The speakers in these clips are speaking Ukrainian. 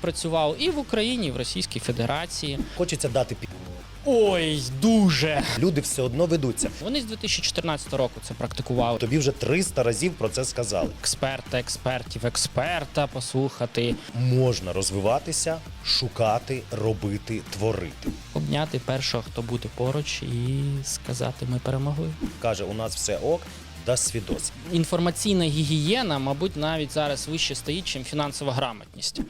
Працював і в Україні, і в Російській Федерації. Хочеться дати пі. Ой, дуже. Люди все одно ведуться. Вони з 2014 року це практикували. Тобі вже 300 разів про це сказали. Експерта, експертів, експерта послухати, Можна розвиватися, шукати, робити, творити. обняти першого, хто буде поруч, і сказати: ми перемогли. Каже, у нас все ок, дасть свідоцтво. Інформаційна гігієна, мабуть, навіть зараз вище стоїть, чим фінансова грамотність.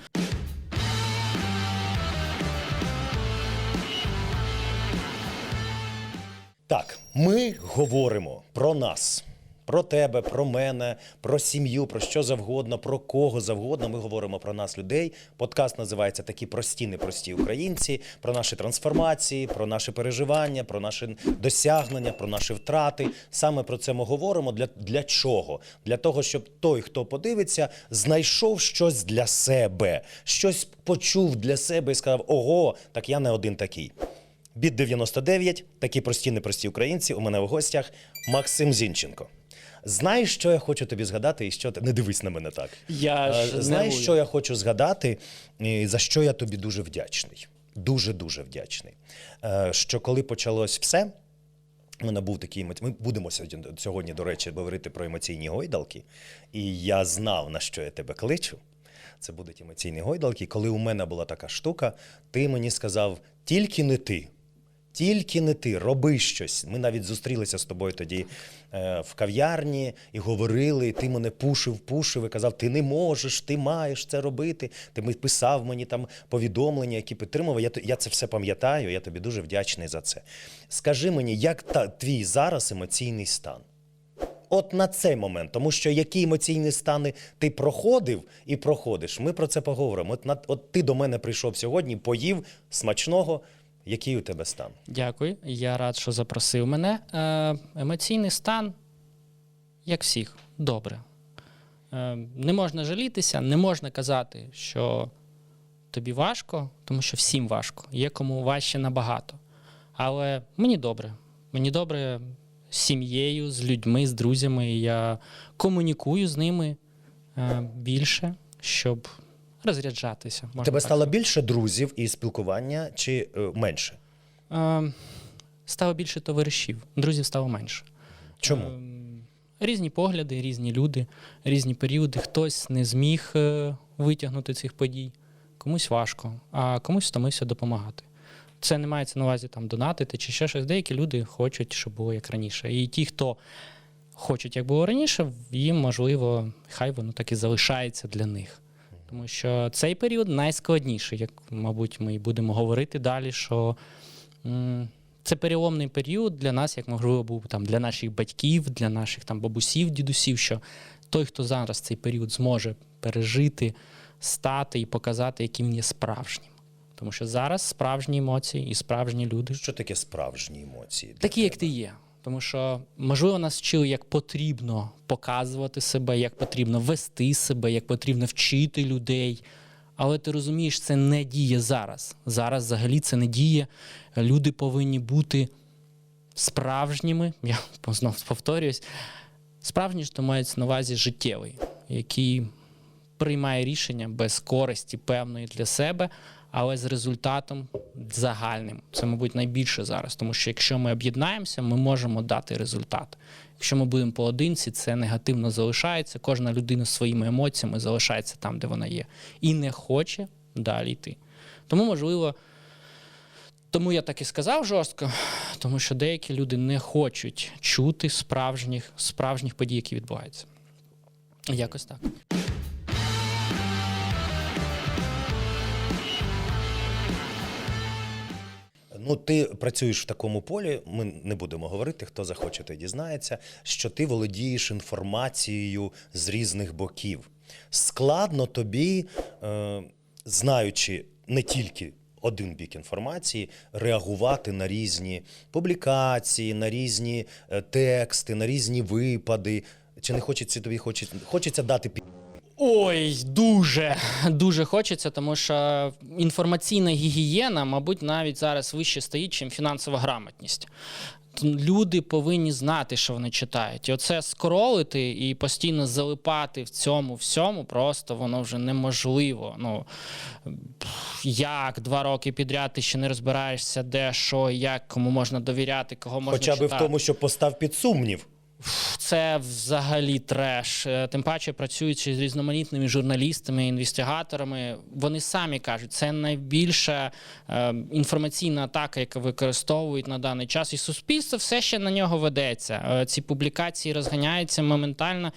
Так, ми говоримо про нас, про тебе, про мене, про сім'ю, про що завгодно, про кого завгодно. Ми говоримо про нас, людей. Подкаст називається Такі прості, непрості українці, про наші трансформації, про наші переживання, про наші досягнення, про наші втрати. Саме про це ми говоримо. Для, для чого? Для того, щоб той, хто подивиться, знайшов щось для себе, щось почув для себе і сказав: Ого, так я не один такий. Біт 99, такі прості, непрості українці. У мене в гостях Максим Зінченко. Знаєш, що я хочу тобі згадати, і що ти не дивись на мене так. Я Е, ж Знаєш, що я хочу згадати, і за що я тобі дуже вдячний. Дуже дуже вдячний. Е, Що коли почалось все. Мене був такий Ми будемо сьогодні, сьогодні, до речі, говорити про емоційні гойдалки. І я знав, на що я тебе кличу. Це будуть емоційні гойдалки. Коли у мене була така штука, ти мені сказав: тільки не ти. Тільки не ти, роби щось. Ми навіть зустрілися з тобою тоді е, в кав'ярні і говорили. і Ти мене пушив, пушив і казав, ти не можеш, ти маєш це робити. Ти писав мені там повідомлення, які підтримував. Я, я це все пам'ятаю. Я тобі дуже вдячний за це. Скажи мені, як та, твій зараз емоційний стан? От на цей момент, тому що які емоційні стани ти проходив і проходиш, ми про це поговоримо. От, от ти до мене прийшов сьогодні, поїв смачного. Який у тебе стан? Дякую. Я рад, що запросив мене. Е, емоційний стан, як всіх, добре. Е, не можна жалітися, не можна казати, що тобі важко, тому що всім важко. Є кому важче набагато. Але мені добре. Мені добре з сім'єю, з людьми, з друзями. Я комунікую з ними е, більше, щоб розряджатися. Можна тебе так стало більше друзів і спілкування чи е, менше? Е, Стало більше товаришів, друзів стало менше. Чому? Ем, Різні погляди, різні люди, різні періоди. Хтось не зміг е, витягнути цих подій, комусь важко, а комусь втомився допомагати. Це не мається на увазі там донатити чи ще щось. Деякі люди хочуть, щоб було як раніше. І ті, хто хочуть, як було раніше, їм можливо, хай воно так і залишається для них. Тому що цей період найскладніший, як, мабуть, ми і будемо говорити далі, що це переломний період для нас, як можливо був там для наших батьків, для наших там бабусів, дідусів, що той, хто зараз цей період зможе пережити, стати і показати, яким він є справжнім. Тому що зараз справжні емоції і справжні люди Що таке справжні емоції? такі, як ти є. Тому що, можливо, нас вчили, як потрібно показувати себе, як потрібно вести себе, як потрібно вчити людей. Але ти розумієш, це не діє зараз. Зараз взагалі це не діє. Люди повинні бути справжніми. Я знову повторююсь. Справжній ж то мається на увазі життєвий, який приймає рішення без користі певної для себе, але з результатом загальним. Це, мабуть, найбільше зараз, тому що якщо ми об'єднаємося, ми можемо дати результат. Якщо ми будемо поодинці, це негативно залишається. Кожна людина своїми емоціями залишається там, де вона є, і не хоче далі йти. Тому, можливо, тому я так і сказав жорстко, тому що деякі люди не хочуть чути справжніх, справжніх подій, які відбуваються. Якось так. Ну, ти працюєш в такому полі. Ми не будемо говорити, хто захоче, той дізнається, що ти володієш інформацією з різних боків. Складно тобі, е, знаючи не тільки один бік інформації, реагувати на різні публікації, на різні е, тексти, на різні випади. Чи не хочеться тобі хочеться, хочеться дати пі... Ой, дуже дуже хочеться, тому що інформаційна гігієна, мабуть, навіть зараз вище стоїть, чим фінансова грамотність. люди повинні знати, що вони читають. І оце скролити і постійно залипати в цьому всьому, просто воно вже неможливо. Ну як два роки підряд ти ще не розбираєшся, де що, як, кому можна довіряти, кого можна Хоча б читати. в тому, що постав під сумнів. Це взагалі треш. Е, Тим паче працюючи з різноманітними журналістами, інвестигаторами, вони самі кажуть, це найбільша е, інформаційна атака, яку використовують на даний час. І суспільство все ще на нього ведеться. Е, ці публікації розганяються моментально.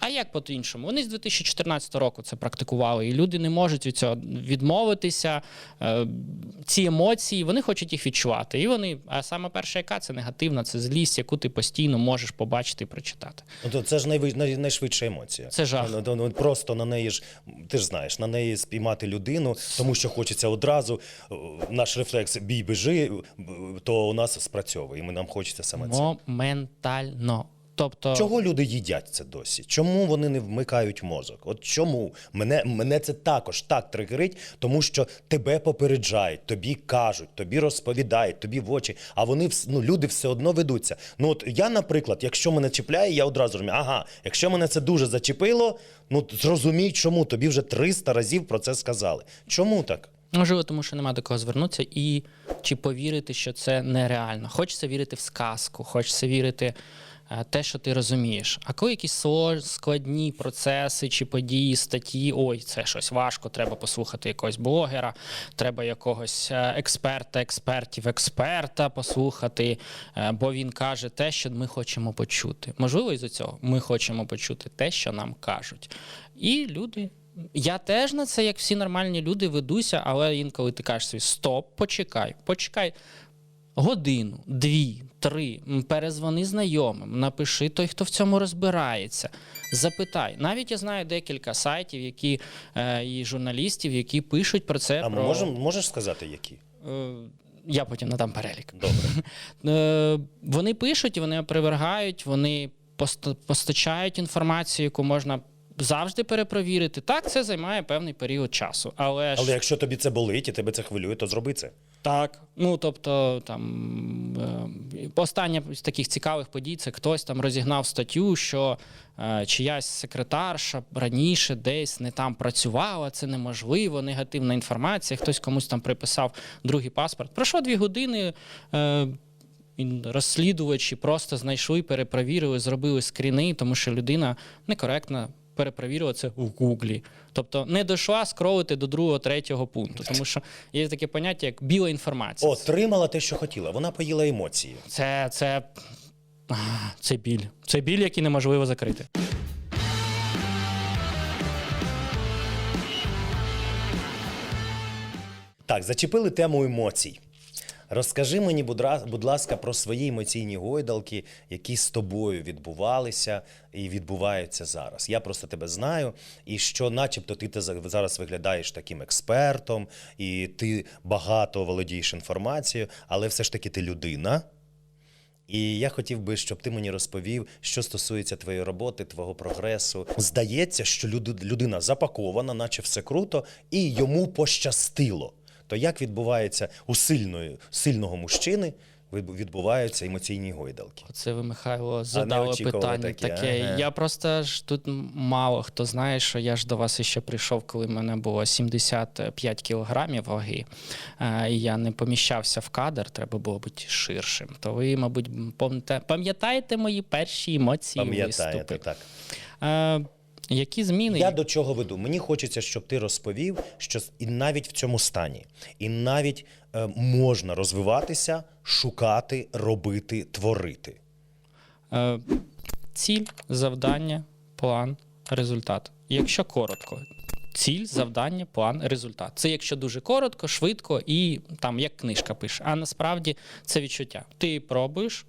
А як по-іншому? Вони з 2014 року це практикували, і люди не можуть від цього відмовитися. Ці емоції вони хочуть їх відчувати. І вони, а саме перша, яка це негативна, це злість, яку ти постійно можеш побачити і прочитати. Ну, то це ж най... найшвидша емоція. Це жах. Ну, ну, ну, просто на неї ж, ти ж знаєш, на неї спіймати людину, тому що хочеться одразу. е, Наш рефлекс бій бежи, е, то у нас спрацьовує. І ми нам хочеться саме це. Моментально. Тобто, Чого люди їдять це досі? Чому вони не вмикають мозок? От чому мене, мене це також так тригерить, тому що тебе попереджають, тобі кажуть, тобі розповідають, тобі в очі, а вони ну, люди все одно ведуться. Ну от я, наприклад, якщо мене чіпляє, я одразу розумію, ага, якщо мене це дуже зачепило, ну зрозумій, чому тобі вже 300 разів про це сказали. Чому так? можливо, тому що нема до кого звернутися і чи повірити, що це нереально. Хочеться вірити в сказку, хочеться вірити. Е, Те, що ти розумієш, а коли якісь складні процеси чи події, статті, ой, це щось важко, треба послухати якогось блогера, треба якогось е, експерта, експертів, експерта послухати, е, бо він каже те, що ми хочемо почути. Можливо, із-за цього ми хочемо почути те, що нам кажуть. І люди. Я теж на це, як всі нормальні люди, ведуся, але інколи ти кажеш собі стоп, почекай, почекай годину, дві, три, перезвони знайомим, напиши той, хто в цьому розбирається. Запитай. Навіть я знаю декілька сайтів, які е, і журналістів, які пишуть про це. А про... можем, можеш сказати, які? Е, я потім надам перелік. Добре. Е, вони пишуть, вони оперевергають, вони постачають інформацію, яку можна завжди перепровірити. Так, це займає певний період часу. Але, ж якщо тобі це болить і тебе це хвилює, то зроби це. так, ну тобто там е, остання з таких цікавих подій це хтось там розігнав статтю, що е, чиясь секретарша раніше десь не там працювала, це неможливо, негативна інформація. Хтось комусь там приписав другий паспорт. Пройшло дві години. Е, розслідувачі просто знайшли, перепровірили, зробили скріни, тому що людина некоректно перепровірила це в Гуглі. Тобто не дійшла скролити до другого, третього пункту. Тому що є таке поняття, як біла інформація. Отримала те, що хотіла. Вона поїла емоції. Це, це, це біль. Це біль, який неможливо закрити. Так, зачепили тему емоцій. Розкажи мені, будь ласка, про свої емоційні гойдалки, які з тобою відбувалися і відбуваються зараз. Я просто тебе знаю, і що, начебто, ти зараз виглядаєш таким експертом, і ти багато володієш інформацією, але все ж таки ти людина. І я хотів би, щоб ти мені розповів, що стосується твоєї роботи, твого прогресу. Здається, що люд- людина запакована, наче все круто, і йому пощастило. То як відбувається у сильної, сильного мужчини, від- відбуваються емоційні гойдалки? Оце ви, Михайло, задали питання таке, таке. ага. Я просто ж тут мало хто знає, що я ж до вас іще прийшов, коли в мене було 75 кілограмів ваги, е, і я не поміщався в кадр, треба було бути ширшим. То ви, мабуть, пам'ята- пам'ятаєте мої перші емоції Пам'ятаєте, виступи. так. Які зміни? Я до чого веду? Мені хочеться, щоб ти розповів, що і навіть в цьому стані, і навіть е, можна розвиватися, шукати, робити, творити. Е, Ціль, завдання, план, результат. Якщо коротко, ціль, завдання, план, результат. Це якщо дуже коротко, швидко і там як книжка пише. А насправді це відчуття. Ти пробуєш.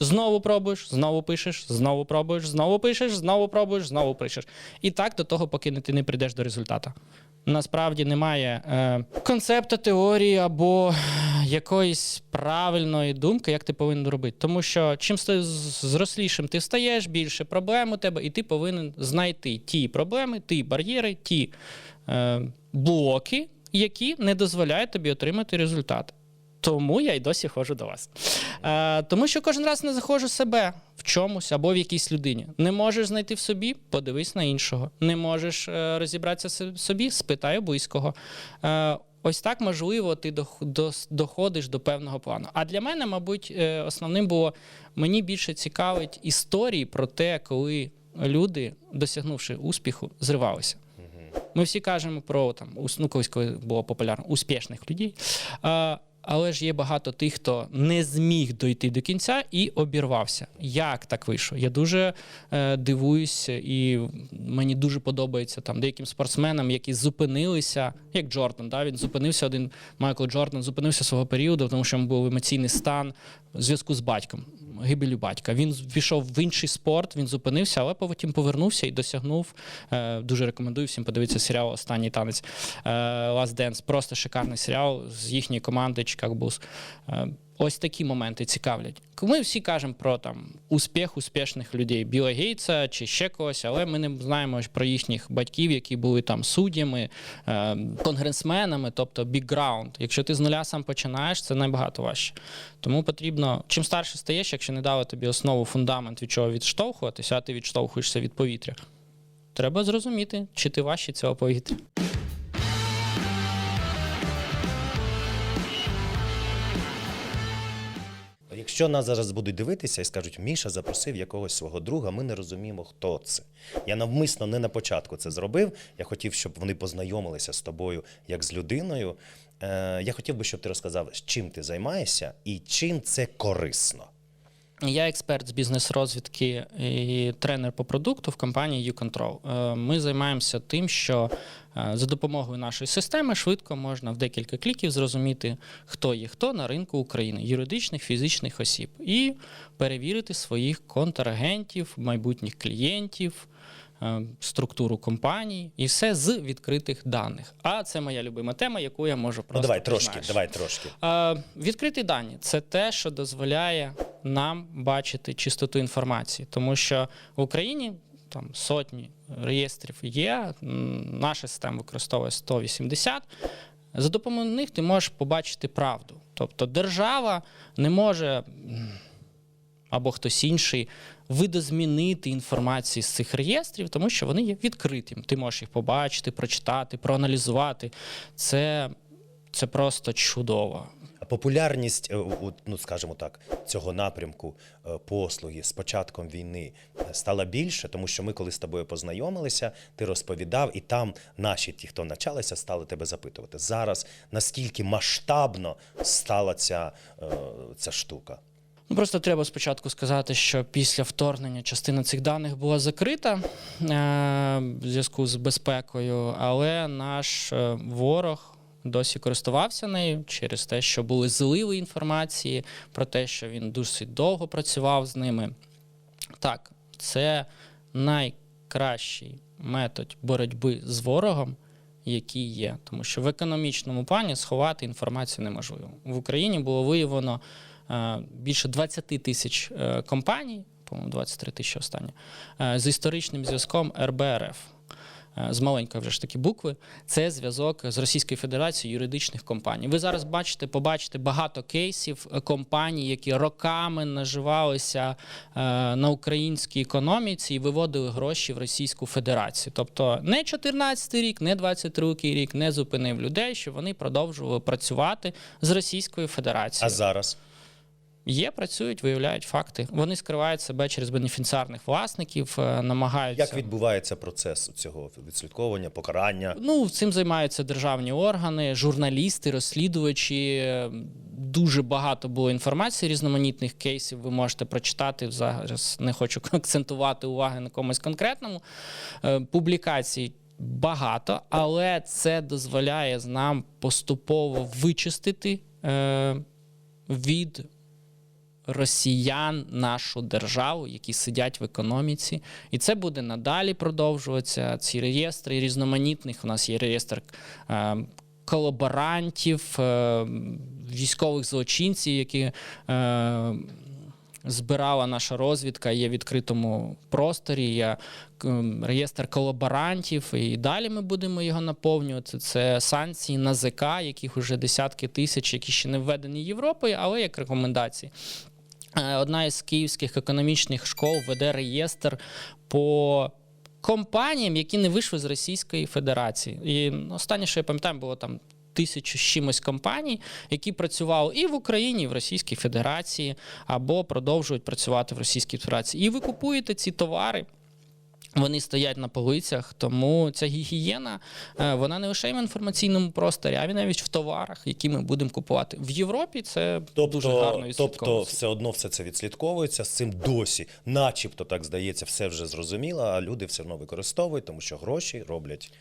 Знову пробуєш, знову пишеш, знову пробуєш, знову пишеш, знову пробуєш, знову пишеш. І так до того, поки ти не прийдеш до результату. Насправді немає е, концепта, теорії або якоїсь правильної думки, як ти повинен робити. Тому що чим зрослішим ти стаєш, більше проблем у тебе, і ти повинен знайти ті проблеми, ті бар'єри, ті е, блоки, які не дозволяють тобі отримати результат. Тому я й досі ходжу до вас. Е, тому що кожен раз не заходжу себе в чомусь або в якійсь людині. Не можеш знайти в собі, подивись на іншого. Не можеш е, розібратися в собі, спитай близького. Е, Ось так можливо, ти доходиш до певного плану. А для мене, мабуть, е, основним було мені більше цікавить історії про те, коли люди, досягнувши успіху, зривалися. Ми всі кажемо про там, ну, колись коли було популярно успішних людей. Але ж є багато тих, хто не зміг дойти до кінця і обірвався. Як так вийшло? Я дуже е, дивуюся, і мені дуже подобається там деяким спортсменам, які зупинилися, як Джордан. Да? Він зупинився один Майкл Джордан, зупинився свого періоду, тому що йому був емоційний стан в зв'язку з батьком, гибелю батька. Він пішов в інший спорт, він зупинився, але потім повернувся і досягнув. Е, дуже рекомендую всім подивитися серіал Останній танець е, Last Dance. Просто шикарний серіал з їхньої команди Chicago Bulls. Ось такі моменти цікавлять. Ми всі кажемо про там успіх успішних людей, Біла Гейтса чи ще когось, але ми не знаємо про їхніх батьків, які були там суддями, е, конгресменами, тобто бікграунд. Якщо ти з нуля сам починаєш, це набагато важче. Тому потрібно, чим старше стаєш, якщо не дали тобі основу, фундамент від чого відштовхуватися, а ти відштовхуєшся від повітря. Треба зрозуміти, чи ти важче цього повітря. Якщо нас зараз будуть дивитися і скажуть, Міша запросив якогось свого друга, ми не розуміємо, хто це. Я навмисно не на початку це зробив. Я хотів, щоб вони познайомилися з тобою як з людиною. Е, я хотів би, щоб ти розказав, чим ти займаєшся і чим це корисно. Я експерт з бізнес-розвідки і тренер по продукту в компанії YouControl. Е, Ми займаємося тим, що е, за допомогою нашої системи швидко можна в декілька кліків зрозуміти, хто є хто на ринку України, юридичних, фізичних осіб, і перевірити своїх контрагентів, майбутніх клієнтів. е, Структуру компаній і все з відкритих даних. А це моя любима тема, яку я можу Ну, просто давай трошки, давай трошки. Е, Відкриті дані це те, що дозволяє нам бачити чистоту інформації, тому що в Україні там сотні реєстрів є. Наша система використовує 180. За допомогою них ти можеш побачити правду. Тобто держава не може або хтось інший видозмінити інформацію з цих реєстрів, тому що вони є відкритим. Ти можеш їх побачити, прочитати, проаналізувати. Це, це просто чудово. Популярність, е, ну скажімо так, цього напрямку е, послуги з початком війни е, стала більше, тому що ми, коли з тобою познайомилися, ти розповідав, і там наші, ті, хто навчалися, стали тебе запитувати. Зараз наскільки масштабно стала ця, ця штука? Ну, просто треба спочатку сказати, що після вторгнення частина цих даних була закрита е, в зв'язку з безпекою, але наш ворог досі користувався нею через те, що були зливи інформації, про те, що він досить довго працював з ними. Так, це найкращий метод боротьби з ворогом, який є. Тому що в економічному плані сховати інформацію неможливо. В Україні було виявлено е, більше 20 тисяч е, компаній, по-моєму, 23 тисячі останні, е, з історичним зв'язком РБРФ. Е, З маленької вже ж таки букви, це зв'язок з Російською Федерацією юридичних компаній. Ви зараз бачите, побачите багато кейсів компаній, які роками наживалися е, на українській економіці і виводили гроші в Російську Федерацію. Тобто не 14 рік, не 22 рік не зупинив людей, що вони продовжували працювати з Російською А Федерацією. зараз? Є, працюють, виявляють факти. Вони скривають себе через бенефіціарних власників, е, намагаються. Як відбувається процес цього відслідковування, покарання? Ну, цим займаються державні органи, журналісти, розслідувачі. Дуже багато було інформації, різноманітних кейсів. Ви можете прочитати. Зараз не хочу акцентувати уваги на комусь конкретному. Е, Публікацій багато, але це дозволяє нам поступово вичистити е, від росіян нашу державу, які сидять в економіці, і це буде надалі продовжуватися. Ці реєстри різноманітних. У нас є реєстр е, колаборантів, е, військових злочинців, які. Е, збирала наша розвідка, є в відкритому просторі, є реєстр колаборантів, і далі ми будемо його наповнювати. Це санкції НАЗК, яких уже десятки тисяч, які ще не введені Європою, але як рекомендації. Е, Одна із київських економічних школ веде реєстр по компаніям, які не вийшли з Російської Федерації. І останнє, що я пам'ятаю, було там. Тисячу з чимось компаній, які працювали і в Україні, і в Російській Федерації, або продовжують працювати в Російській Федерації. І ви купуєте ці товари, вони стоять на полицях, тому ця гігієна е, вона не лише в інформаційному просторі, а навіть в товарах, які ми будемо купувати. В Європі це дуже гарно Тобто, тобто все одно все це відслідковується, з цим досі, начебто так здається, все вже зрозуміло, а люди все одно використовують, тому що гроші роблять.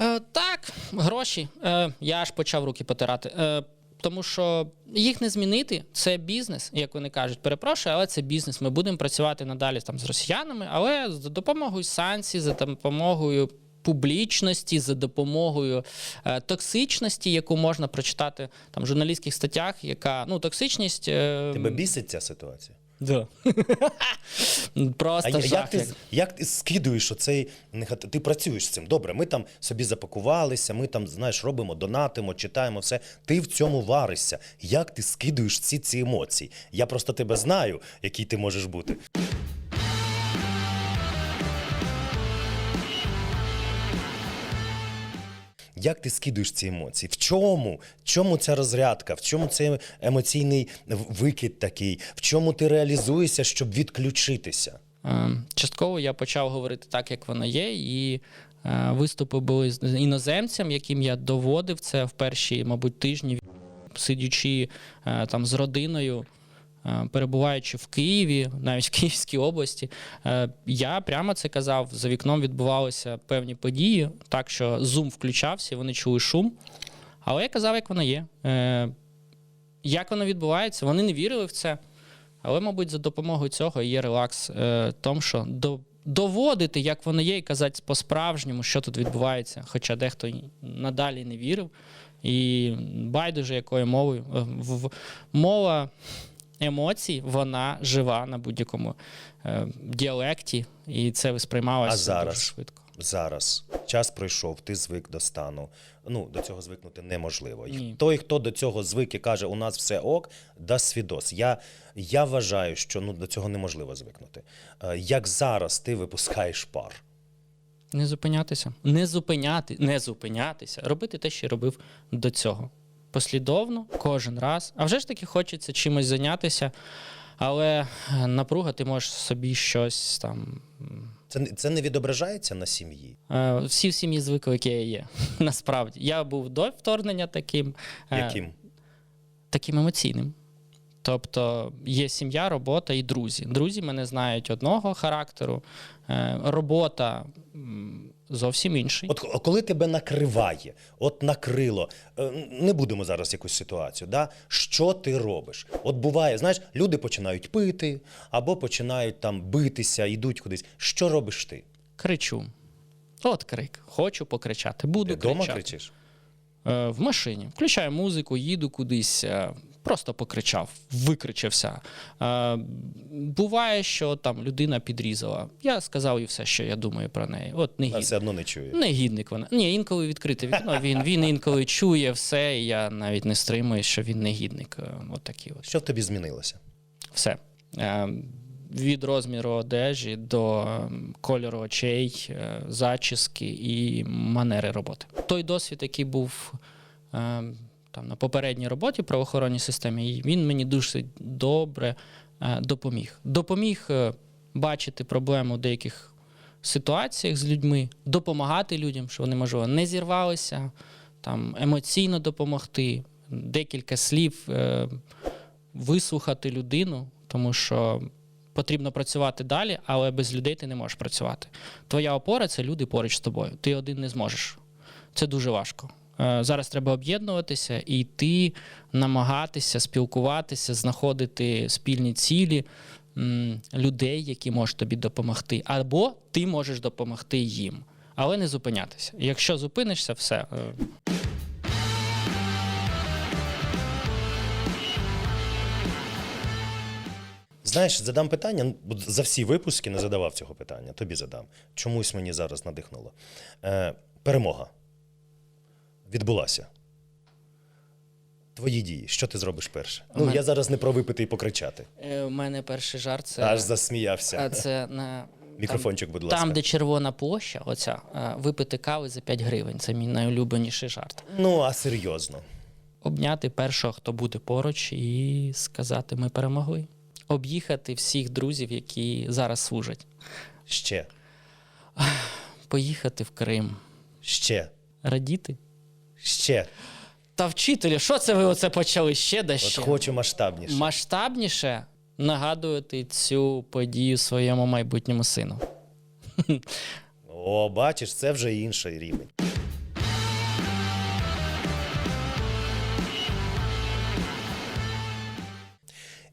Е, так, гроші. Е, я аж почав руки потирати. Е, тому що їх не змінити, це бізнес, як вони кажуть. Перепрошую, але це бізнес. Ми будемо працювати надалі там з росіянами, але за допомогою санкцій, за допомогою публічності, за допомогою е, токсичності, яку можна прочитати там в журналістських статтях, яка ну токсичність. Е, Тебе бісить ця ситуація? Да. Просто А жах. як ти, як- як ти скидуєш оцей негатив? Ти працюєш з цим. Добре, ми там собі запакувалися, ми там, знаєш, робимо, донатимо, читаємо все. Ти в цьому варишся. Як ти скидуєш всі ці емоції? Я просто тебе знаю, який ти можеш бути. Як ти скидуєш ці емоції? В чому? В чому ця розрядка? В чому цей емоційний викид такий? В чому ти реалізуєшся, щоб відключитися? Е, Частково я почав говорити так, як воно є, і е, виступи були з іноземцям, яким я доводив це в перші, мабуть, тижні, сидячи е, там з родиною. Е, Перебуваючи в Києві, навіть в Київській області, е, я прямо це казав. За вікном відбувалися певні події, так що Zoom включався, вони чули шум. Але я казав, як воно є. Е, Як воно відбувається, вони не вірили в це. Але, мабуть, за допомогою цього є релакс в тому, що до, доводити, як воно є, і казати по-справжньому, що тут відбувається. Хоча дехто надалі не вірив. І байдуже якою мовою. В- Мова емоцій, вона жива на будь-якому е, діалекті, і це сприймалося А зараз? дуже швидко. Зараз час пройшов, ти звик до стану. Ну, до цього звикнути неможливо. Ні. Той, хто до цього звик і каже, у нас все ок, дасть свідос. Я, я вважаю, що ну, до цього неможливо звикнути. Е, Як зараз ти випускаєш пар? Не зупинятися. Не зупиняти, не зупинятися, робити те, що робив до цього. Послідовно, кожен раз. А вже ж таки хочеться чимось зайнятися, але е, напруга, ти можеш собі щось там. Це, це не відображається на сім'ї. е, Всі в сім'ї звикли, яке я є. Насправді. Я був до вторгнення таким. е, Яким? таким емоційним. Тобто є сім'я, робота і друзі. Друзі мене знають одного характеру, робота зовсім інший. От коли тебе накриває, от накрило, е, не будемо зараз якусь ситуацію, да? що ти робиш? От буває, знаєш, люди починають пити або починають там битися, йдуть кудись. Що робиш ти? Кричу. От крик. Хочу покричати. Буду Дома кричати. кричиш? Е, в машині. Включаю музику, їду кудись. Просто покричав, викричався. Е, буває, що там людина підрізала. Я сказав їй все, що я думаю про неї. От не все одно не чує. Негідник вона. Ні, інколи відкрите вікно. Він, він інколи чує все, і я навіть не стримую, що він негідник. Е, От такі от. Що в тобі змінилося? Все. Е, Від розміру одежі до ем, кольору очей, е, зачіски і манери роботи. Той досвід, який був е, там, на попередній роботі правоохоронній системі, і він мені дуже добре е, допоміг. Допоміг е, бачити проблему в деяких ситуаціях з людьми, допомагати людям, що вони, можливо, не зірвалися, там, емоційно допомогти, декілька слів. е, вислухати людину, тому що потрібно працювати далі, але без людей ти не можеш працювати. Твоя опора це люди поруч з тобою. Ти один не зможеш. Це дуже важко. Е, Зараз треба об'єднуватися і йти, намагатися спілкуватися, знаходити спільні цілі людей, які можуть тобі допомогти, або ти можеш допомогти їм, але не зупинятися. Якщо зупинишся, все. е, Знаєш, задам питання. ну, За всі випуски не задавав цього питання. Тобі задам. Чомусь мені зараз надихнуло. Е, перемога відбулася. Твої дії. Що ти зробиш перше? Ну, мене- я зараз не про випити і покричати. Е, У мене перший жарт це, Аж засміявся. а, це на Мікрофончик, будь ласка. там, де червона площа, оця е, випити кави за 5 гривень. Це мій найулюбленіший жарт. Ну, а серйозно. Обняти першого, хто буде поруч, і сказати: ми перемогли. Об'їхати всіх друзів, які зараз служать. Ще. Поїхати в Крим, Ще. радіти. Ще. Та вчителі, що це ви оце почали ще да От хочу масштабніше. Масштабніше нагадувати цю подію своєму майбутньому сину. О, бачиш, це вже інший рівень.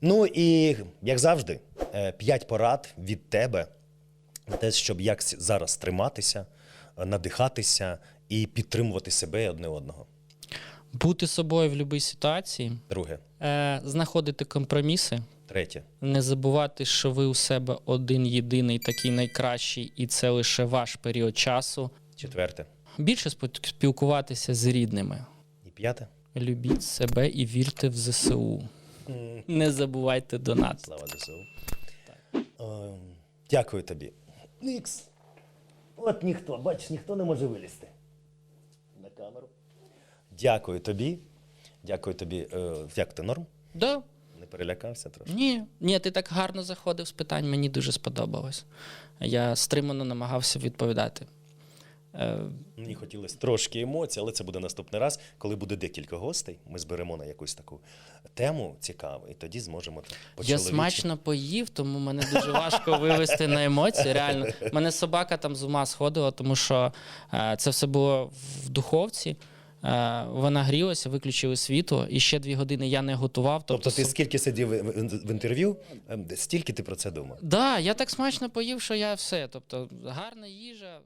Ну і як завжди, е, п'ять порад від тебе на те, щоб як зараз триматися, надихатися і підтримувати себе і одне одного. Бути собою в будь-якій ситуації, Друге, е, знаходити компроміси, третє, не забувати, що ви у себе один єдиний, такий найкращий, і це лише ваш період часу. четверте Більше спілкуватися з рідними. і п'яте. Любіть себе і вірте в ЗСУ. Не забувайте донат. Слава ЗСУ. Ем, Дякую тобі. Ікс. От ніхто, бачиш, ніхто не може вилізти. Камеру. Дякую тобі. Дякую тобі. Е, Як ти норм? Да, Не перелякався трошки? Ні, ні, ти так гарно заходив з питань, мені дуже сподобалось. Я стримано намагався відповідати. Е, Мені хотілося трошки емоцій, але це буде наступний раз, коли буде декілька гостей. Ми зберемо на якусь таку тему цікаву, і тоді зможемо почати. я смачно поїв, тому мене дуже важко вивести на емоції. Реально, мене собака там з ума сходила, тому що е, це все було в духовці. Е, вона грілася, виключили світло, і ще дві години я не готував. Тобто ти соб- скільки сидів в- інтерв'ю, ем, стільки ти про це думав. Да, я так смачно поїв, що я все. Тобто, гарна їжа.